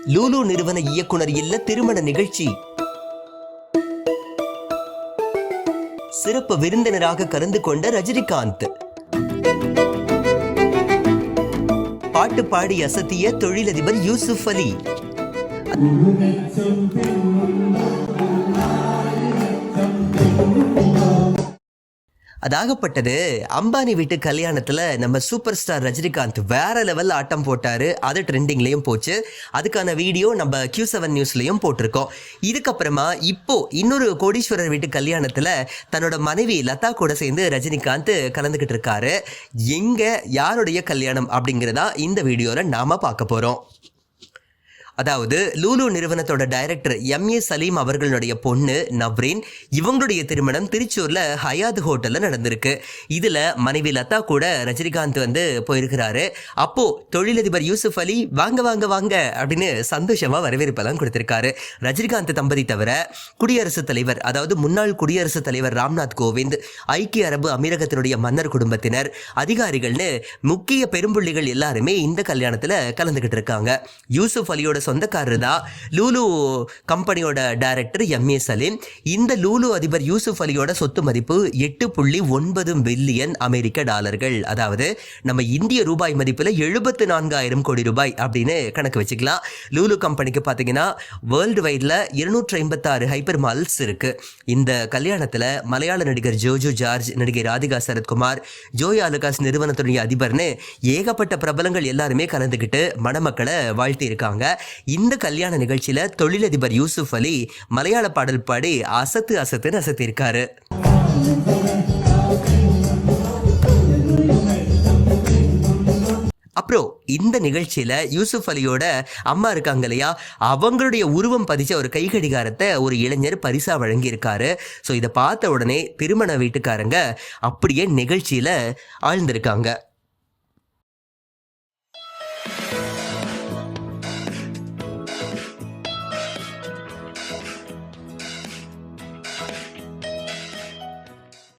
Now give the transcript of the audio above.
லூலு நிறுவன இயக்குனர் இல்ல திருமண நிகழ்ச்சி. சிறப்பு விருந்தினராக கலந்து கொண்ட ரஜினிகாந்த். பாட்டு பாடி அசத்திய தொழிலதிபர் யூசுப் அலி. அதாகப்பட்டது. அம்பானி வீட்டு கல்யாணத்தில் நம்ம சூப்பர் ஸ்டார் ரஜினிகாந்த் வேற லெவல் ஆட்டம் போட்டார். அது ட்ரெண்டிங்லேயும் போச்சு. அதுக்கான வீடியோ நம்ம கியூ செவன் நியூஸ்லேயும் போட்டிருக்கோம். இதுக்கப்புறமா இப்போ இன்னொரு கோடீஸ்வரர் வீட்டு கல்யாணத்தில் தன்னோட மனைவி லதா கூட சேர்ந்து ரஜினிகாந்த் கலந்துக்கிட்டு இருக்காரு. எங்கே யாருடைய கல்யாணம் அப்படிங்கிறதா இந்த வீடியோவில் நாம் பார்க்க போகிறோம் அதாவது லூலு நிறுவனத்தோட டைரக்டர் எம் ஏ சலீம் அவர்களுடைய பொண்ணு நவ்ரீன் இவங்களுடைய திருமணம் திருச்சூர்ல ஹயாத் ஹோட்டல்ல நடந்திருக்கு. இதுல மனைவி லதா கூட ரஜினிகாந்த் வந்து போயிருக்கிறாரு. அப்போ தொழிலதிபர் யூசுப் அலி வாங்க வாங்க வாங்க அப்படின்னு சந்தோஷமா வரவேற்பெல்லாம் கொடுத்திருக்காரு. ரஜினிகாந்த் தம்பதி தவிர குடியரசுத் தலைவர் அதாவது முன்னாள் குடியரசுத் தலைவர் ராம்நாத் கோவிந்த் ஐக்கிய அரபு அமீரகத்தினுடைய மன்னர் குடும்பத்தினர் அதிகாரிகள்னு முக்கிய பெரும்புள்ளிகள் எல்லாருமே இந்த கல்யாணத்துல கலந்துகிட்டு இருக்காங்க. யூசுப் அலியோட சொந்தக்காரர் தான் லூலு கம்பெனியோட டைரக்டர் எம்ஏ சலீம். இந்த லூலு அதிபர் யூசுப் அலியோட சொத்து மதிப்பு எட்டு புள்ளி ஒன்பது பில்லியன் அமெரிக்க டாலர்கள். அதாவது நம்ம இந்திய ரூபாய் மதிப்பில் எழுபத்து நான்காயிரம் கோடி ரூபாய் அப்படின்னு கணக்கு வச்சுக்கலாம். லூலு கம்பெனிக்கு பார்த்தீங்கன்னா வேர்ல்டு வைடில் இருநூற்றி ஐம்பத்தாறு ஹைப்பர் மால்ஸ் இருக்குது இந்த கல்யாணத்தில் மலையாள நடிகர் ஜோஜோ ஜார்ஜ் நடிகை ராதிகா சரத்குமார் ஜோய் ஆலுகாஸ் நிறுவனத்துடைய அதிபர்னு ஏகப்பட்ட பிரபலங்கள் எல்லாருமே கலந்துக்கிட்டு மணமக்களை வாழ்த்தி இருக்காங்க இந்த கல்யாண நிகழ்ச்சியில தொழிலதிபர் யூசுப் அலி மலையாள பாடல் பாடி அசத்து அசத்துன்னு அசத்திருக்காரு அப்புறம் இந்த நிகழ்ச்சியில யூசுப் அலியோட அம்மா இருக்காங்க இல்லையா? அவங்களுடைய உருவம் பதிச்ச ஒரு கை கடிகாரத்தை ஒரு இளைஞர் பரிசா வழங்கியிருக்காரு. ஸோ இதை பார்த்த உடனே திருமண வீட்டுக்காரங்க அப்படியே நிகழ்ச்சியில ஆழ்ந்திருக்காங்க.